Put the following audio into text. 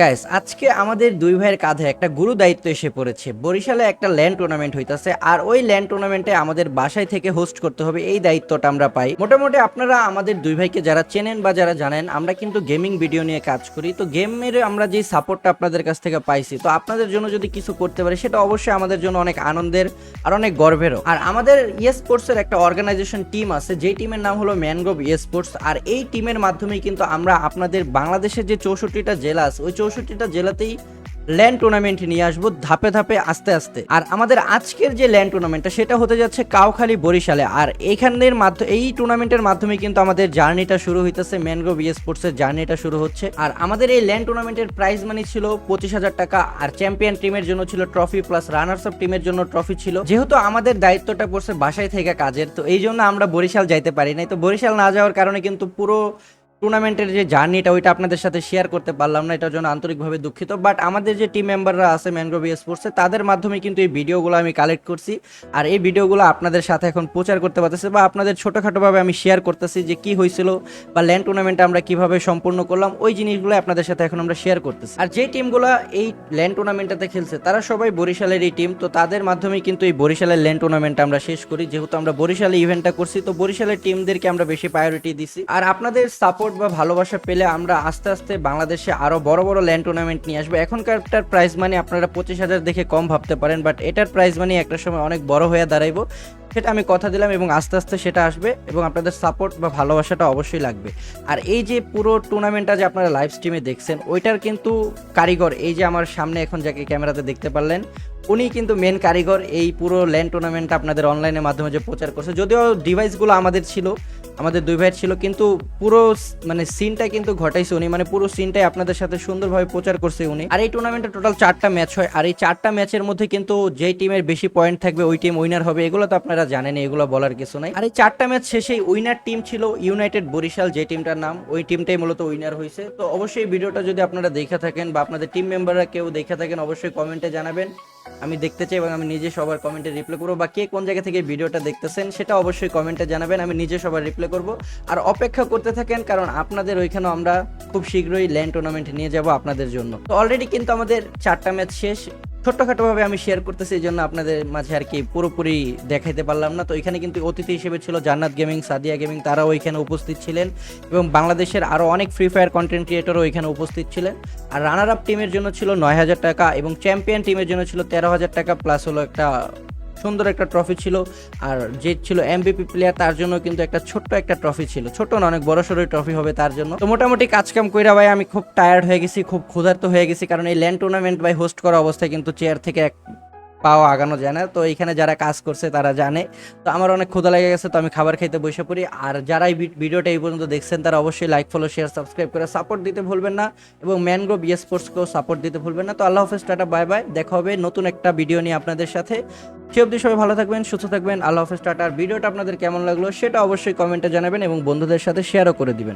Guys আজকে আমাদের দুই ভাইয়ের কাঁধে একটা গুরু দায়িত্ব এসে পড়েছে। বরিশালে একটা ল্যান্ড টুর্নামেন্ট হইতাছে, আর ওই ল্যান্ড টুর্নামেন্টে আমাদের বাসায় থেকে হোস্ট করতে হবে, এই দায়িত্বটা আমরা পাই। মোটামুটি আপনারা আমাদের দুই ভাইকে যারা চেনেন বা যারা জানেন, আমরা কিন্তু গেমিং ভিডিও নিয়ে কাজ করি। তো গেমের আমরা যে সাপোর্টটা আপনাদের কাছ থেকে পাইছি, তো আপনাদের জন্য যদি কিছু করতে পারি, সেটা অবশ্যই আমাদের জন্য অনেক আনন্দের আর অনেক গর্বেরও। আর আমাদের স্পোর্টসের একটা অর্গানাইজেশন টিম আছে, যেই টিমের নাম হলো ম্যানগ্রোভ স্পোর্টস আর এই টিমের মাধ্যমেই কিন্তু আমরা আপনাদের বাংলাদেশের যে চৌষট্টিটা জেলা আছে, ওই চৌষট্টিটা জেলাতেই ল্যান্ড টুর্নামেন্ট নিয়ে আসব ধাপে ধাপে, আস্তে আস্তে। আর আমাদের আজকের যে ল্যান্ড টুর্নামেন্টটা, সেটা হতে যাচ্ছে কাউখালী বরিশালে। আর এখানের মাধ্যমে এই টুর্নামেন্টের মাধ্যমে কিন্তু আমাদের জার্নিটা শুরু হইতেছে ম্যানগ্রো বি স্পোর্টসের জার্নিটা শুরু হচ্ছে। আর আমাদের এই ল্যান্ড টুর্নামেন্টের প্রাইজ মানি ছিল পঁচিশ হাজার টাকা, আর চ্যাম্পিয়ন টিমের জন্য ছিল ট্রফি প্লাস রানার্স আপ টিমের জন্য ট্রফি ছিল। যেহেতু আমাদের দায়িত্বটা পড়ছে বাসায় থেকে কাজের, তো এই জন্য আমরা বরিশাল যাইতে পারি নাই। তো বরিশাল না যাওয়ার কারণে কিন্তু পুরো টুর্নামেন্টের যে জার্নিটা ওইটা আপনাদের সাথে শেয়ার করতে পারলাম না, এটার জন্য আন্তরিকভাবে দুঃখিত। বাট আমাদের যে টিম মেম্বাররা আছে ম্যানগ্রোভ স্পোর্টসে তাদের মাধ্যমে কিন্তু এই ভিডিওগুলো আমি কালেক্ট করছি। আর এই ভিডিওগুলো আপনাদের সাথে এখন প্রচার করতে পারতেছি বা আপনাদের ছোটোখাটোভাবে আমি শেয়ার করতেছি যে কি হয়েছিল বা ল্যান্ড টুর্নামেন্ট আমরা কীভাবে সম্পূর্ণ করলাম, ওই জিনিসগুলো আপনাদের সাথে এখন আমরা শেয়ার করতেছি। আর যে টিমগুলো এই ল্যান্ড টুর্নামেন্টটাতে খেলছে, তারা সবাই বরিশালের এই টিম তো তাদের মাধ্যমেই কিন্তু এই বরিশালের ল্যান্ড টুর্নামেন্ট আমরা শেষ করি। যেহেতু আমরা বরিশালে ইভেন্টটা করছি, তো বরিশালের টিমদেরকে আমরা বেশি প্রায়োরিটি দিছি। আর আপনাদের সাপোর্ট বা ভালোবাসা পেলে আমরা আস্তে আস্তে বাংলাদেশে আরও বড় বড় ল্যান্ড টুর্নামেন্ট নিয়ে আসব। এখনকারটার প্রাইজ মানি আপনারা পঁচিশ হাজার দেখে কম ভাবতে পারেন বাট এটার প্রাইজ মানি একটা সময় অনেক বড় হয়ে দাঁড়াইবো। সেটা আমি কথা দিলাম এবং আস্তে আস্তে সেটা আসবে এবং আপনাদের সাপোর্ট বা ভালোবাসাটা অবশ্যই লাগবে। আর এই যে পুরো টুর্নামেন্টটা যে আপনারা লাইভ স্ট্রিমে দেখছেন, ওইটার কিন্তু কারিগর, এই যে আমার সামনে এখন যাকে ক্যামেরাতে দেখতে পারলেন উনি কিন্তু মেন কারিগর। এই পুরো ল্যান্ড টুর্নামেন্টটা আপনাদের অনলাইনের মাধ্যমে যে প্রচার করছে। যদিও ডিভাইসগুলো আমাদের ছিল, আমাদের দুই ভাইয়ের ছিল, কিন্তু পুরো মানে সিনটা কিন্তু ঘটাইছে উনি। মানে পুরো সিনটাই আপনাদের সাথে সুন্দরভাবে প্রচার করছে উনি। আর এই টুর্নামেন্টে টোটাল চারটা ম্যাচ হয়। আর এই চারটা ম্যাচের মধ্যে কিন্তু যেই টিমের বেশি পয়েন্ট থাকবে, ওই টিম উইনার হবে। এগুলো তো আপনারা জানেন এগুলো বলার কিছু নাই। আর এই চারটা ম্যাচ শেষেই উইনার টিম ছিল ইউনাইটেড বরিশাল, যে টিমটার নাম। ওই টিমটাই মূলত উইনার হয়েছে তো অবশ্যই ভিডিওটা যদি আপনারা দেখে থাকেন বা আপনাদের টিম মেম্বাররা কেউ দেখে থাকেন, অবশ্যই কমেন্টে জানাবেন। আমি দেখতে চাই এবং আমি নিজে সবার কমেন্টে রিপ্লাই করব। বা কে কোন জায়গা থেকে ভিডিওটা দেখতেছেন, সেটা অবশ্যই কমেন্টে জানাবেন। আমি নিজে সবার রিপ্লাই করব। আর অপেক্ষা করতে থাকেন, কারণ আপনাদের ওইখানেও আমরা খুব শীঘ্রই ল্যান্ড টুর্নামেন্ট নিয়ে যাব আপনাদের জন্য। তো অলরেডি কিন্তু আমাদের চারটা ম্যাচ শেষ। ছোট্টখাটোভাবে আমি শেয়ার করতেছি, এই জন্য আপনাদের মাঝে আর কি পুরোপুরি দেখাইতে পারলাম না। তো এখানে কিন্তু অতিথি হিসেবে ছিল জান্নাত গেমিং, সাদিয়া গেমিং, তারাও এখানে উপস্থিত ছিলেন এবং বাংলাদেশের আরও অনেক ফ্রি ফায়ার কন্টেন্ট ক্রিয়েটরও এখানে উপস্থিত ছিলেন। আর রানার আপ টিমের জন্য ছিল নয় হাজার টাকা এবং চ্যাম্পিয়ন টিমের জন্য ছিল তেরো হাজার টাকা প্লাস হলো একটা সুন্দর একটা ট্রফি ছিল। আর যে ছিল এমবিপি প্লেয়ার তার জন্য কিন্তু একটা ছোট্ট একটা ট্রফি ছিল। ছোট না, অনেক বড় সড়ো ট্রফি হবে তার জন্য। তো মোটামুটি কাজ কাম কইরা ভাই, আমি খুব টায়ার্ড হয়ে গেছি, খুব ক্ষুধার্ত হয়ে গেছি। কারণ এই ল্যান্ড টুর্নামেন্ট ভাই হোস্ট করা অবস্থায় কিন্তু চেয়ার থেকে এক পাও আগানো যায় না। তো এখানে যারা কাজ করছে তারা জানে। তো আমার অনেক ক্ষুধা লেগে গেছে, তো আমি খাবার খাইতে বসে পড়ি। আর যারা এই ভিডিওটা এই পর্যন্ত দেখছেন, তারা অবশ্যই লাইক ফলো শেয়ার সাবস্ক্রাইব করে সাপোর্ট দিতে ভুলবেন না এবং ম্যানগ্রোভ ইয়ে স্পোর্টসকেও সাপোর্ট দিতে ভুলবেন না। তো আল্লাহ হাফেজ, টাটা বাই বাই দেখা হবে নতুন একটা ভিডিও নিয়ে আপনাদের সাথে। সে অবধি সবাই ভালো থাকবেন, সুস্থ থাকবেন। আল্লাহ হাফেজ টাটার ভিডিওটা আপনাদের কেমন লাগল সেটা অবশ্যই কমেন্টে জানাবেন এবং বন্ধুদের সাথে শেয়ারও করে দিবেন।